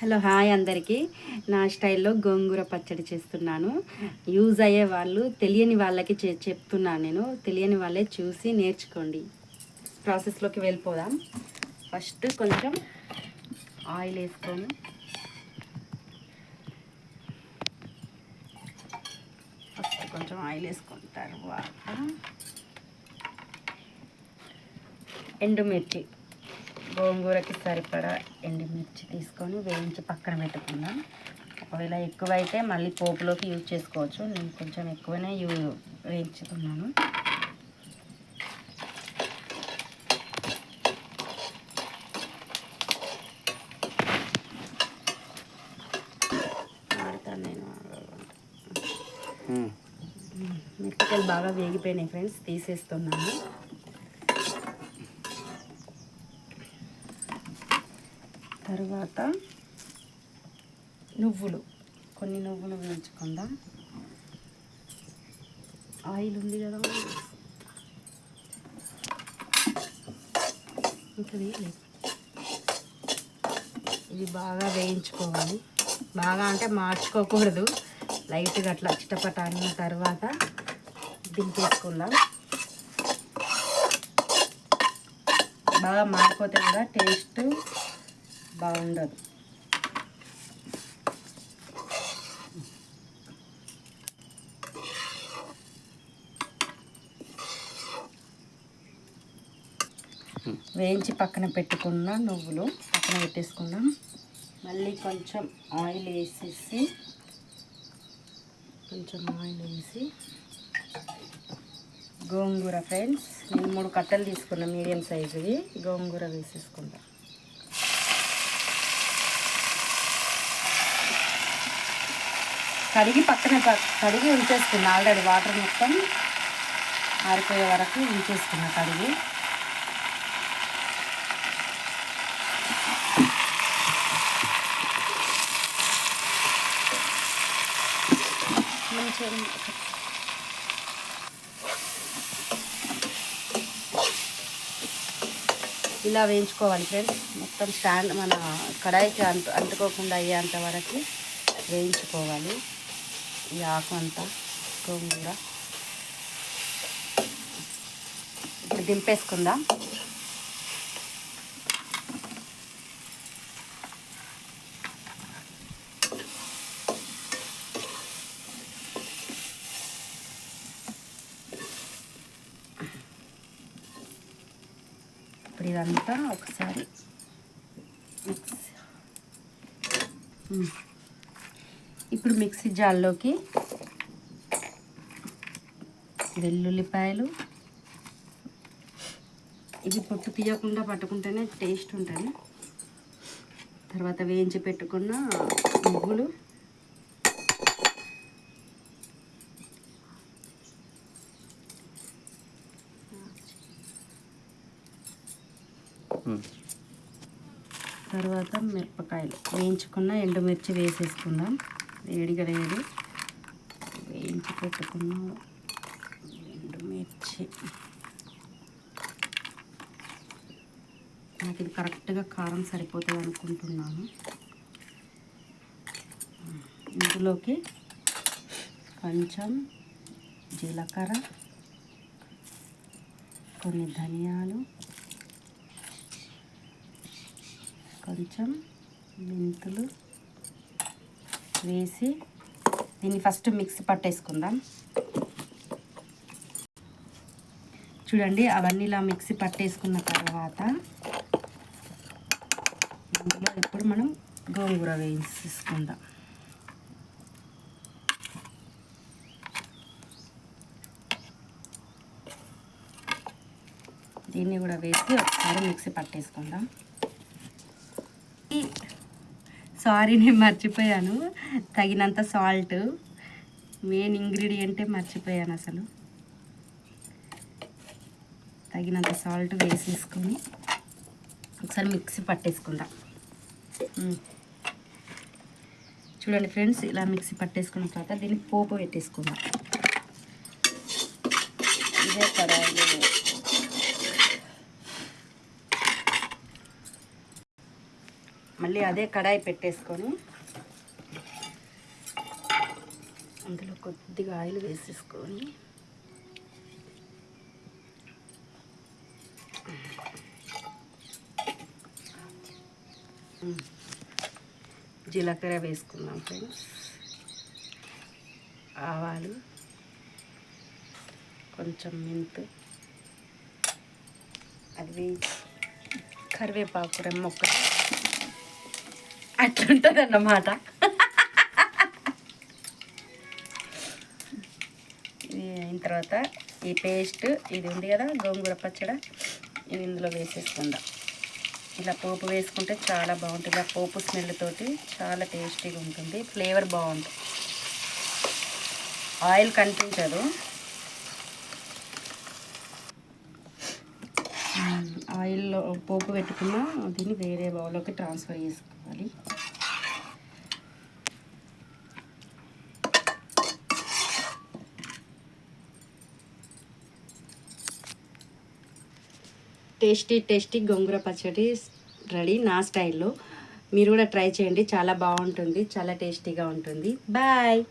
Hello hi అందరికీ. నా స్టైల్లో గోంగూర పచ్చడి చేస్తున్నాను. యూజ్ అయ్యే వాళ్ళు తెలియని వాళ్ళకి చె చెప్తున్నాను నేను. తెలియని వాళ్ళే చూసి నేర్చుకోండి. ప్రాసెస్లోకి వెళ్ళిపోదాం. ఫస్ట్ కొంచెం ఆయిల్ వేసుకొని ఫస్ట్ కొంచెం ఆయిల్ వేసుకొని తర్వాత ఎండుమిర్చి. గోంగూరకి సరిపడా ఎండుమిర్చి తీసుకొని వేయించి పక్కన పెట్టుకుందాం. ఒకవేళ ఎక్కువైతే మళ్ళీ పోపులోకి యూజ్ చేసుకోవచ్చు. నేను కొంచెం ఎక్కువనే యూ వేయించుకున్నాను మిరపకాయలు బాగా వేగిపోయినాయి ఫ్రెండ్స్ తీసేస్తున్నాను. తర్వాత నువ్వులు కొన్ని నువ్వులు వేయించుకుందాం. ఆయిల్ ఉంది కదా ఇంకా వేయలేదు. ఇది బాగా వేయించుకోవాలి. బాగా అంటే మార్చుకోకూడదు. లైట్గా అట్లా చిటపట అన్న తర్వాత దింపేసుకుందాం. బాగా మారిపోతే కూడా టేస్ట్ బాగుండదు. వేయించి పక్కన పెట్టుకున్న నువ్వులు పక్కన పెట్టేసుకుందాం మళ్ళీ కొంచెం ఆయిల్ వేసేసి కొంచెం ఆయిల్ వేసి గోంగూర ఫ్రెండ్స్ నేను మూడు కట్టలు తీసుకున్నాను మీడియం సైజువి గోంగూర వేసేసుకుంటాను కడిగి పక్కన కడిగి ఉంచేసుకున్నా. ఆల్రెడీ వాటర్ మొత్తం ఆరిపోయే వరకు ఉంచేసుకున్నా కడిగి. మంచిగా ఇలా వేయించుకోవాలి ఫ్రెండ్స్. మొత్తం స్టాండ్ మన కడాయికి అంటు అంటుకోకుండా అయ్యేంత వరకు వేయించుకోవాలి. ఈ ఆకు అంతా గోంగూర. ఇప్పుడు దింపేసుకుందాం. ఇప్పుడు ఇదంతా ఒకసారి మిక్స్. ఇప్పుడు మిక్సీ జార్లోకి వెల్లుల్లిపాయలు. ఇవి పొట్టు తీయకుండా పట్టుకుంటేనే టేస్ట్ ఉంటుంది. తర్వాత వేయించి పెట్టుకున్న నువ్వులు. తర్వాత మిరపకాయలు. వేయించుకున్న ఎండుమిర్చి వేసేసుకుందాం. వేడిగా వేడి వేయించి పెట్టుకున్న ఎండుమిర్చి నాకు ఇది కరెక్ట్గా కారం సరిపోతుంది అనుకుంటున్నాను. ఇందులోకి కొంచెం జీలకర్ర కొన్ని ధనియాలు కొంచెం మెంతులు వేసి దీన్ని ఫస్ట్ మిక్సీ పట్టేసుకుందాం. చూడండి అవన్నీ ఇలా మిక్సీ పట్టేసుకున్న తర్వాత ఇందులో ఇప్పుడు మనం గోంగూర వేసేసుకుందాం దీన్ని కూడా వేసి ఒకసారి మిక్సీ పట్టేసుకుందాం. సారీ నేను మర్చిపోయాను. తగినంత సాల్ట్ మెయిన్ ఇంగ్రీడియంటే మర్చిపోయాను అసలు. తగినంత సాల్ట్ వేసేసుకొని ఒకసారి మిక్సీ పట్టేసుకుందాం చూడండి ఫ్రెండ్స్ ఇలా మిక్సీ పట్టేసుకున్న తర్వాత దీన్ని పోపు పెట్టేసుకుందాం. ఇదే కడాయిలో మళ్ళీ అదే కడాయి పెట్టేసుకొని అందులో కొద్దిగా ఆయిల్ వేసేసుకొని జీలకర్ర వేసుకుందాం ఫ్రెండ్స్. ఆవాలు కొంచెం మెంతు అది కరివేపాకు రెమ్మొక్కటి అట్లుంటుంది అన్నమాట ఇది అయిన తర్వాత ఈ పేస్ట్ ఇది ఉంది కదా గోంగూర పచ్చడి. ఇది ఇందులో వేసేసుకుందాం. ఇలా పోపు వేసుకుంటే చాలా బాగుంటుంది. ఆ పోపు స్మెల్ తోటి చాలా టేస్టీగా ఉంటుంది. ఫ్లేవర్ బాగుంటుంది. ఆయిల్ కనిపించదు. ఆయిల్లో పోపు పెట్టుకున్న దీన్ని వేరే బౌల్లోకి ట్రాన్స్ఫర్ చేసుకోవాలి. టేస్టీ టేస్టీ గోంగూర పచ్చడి రెడీ నా స్టైల్లో. మీరు కూడా ట్రై చేయండి. చాలా బాగుంటుంది. చాలా టేస్టీగా ఉంటుంది. బాయ్!